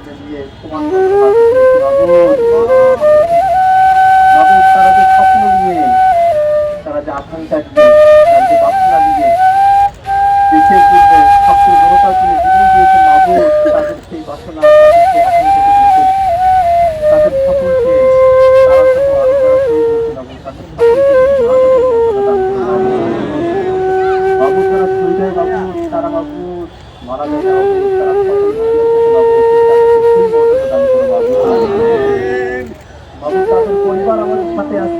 সামনে দিয়ে তোমার তারা যে স্বপ্ন নিয়ে তারা যে আকাঙ্ক্ষা দিয়ে তারা যে বাসনা দিয়ে দেশের জন্য স্বপ্ন জনতার জন্য জীবন দিয়েছে মাবুদ তাদের তারা বাবু মারা যায় তারা পরিবার আমাদের সাথে আছে।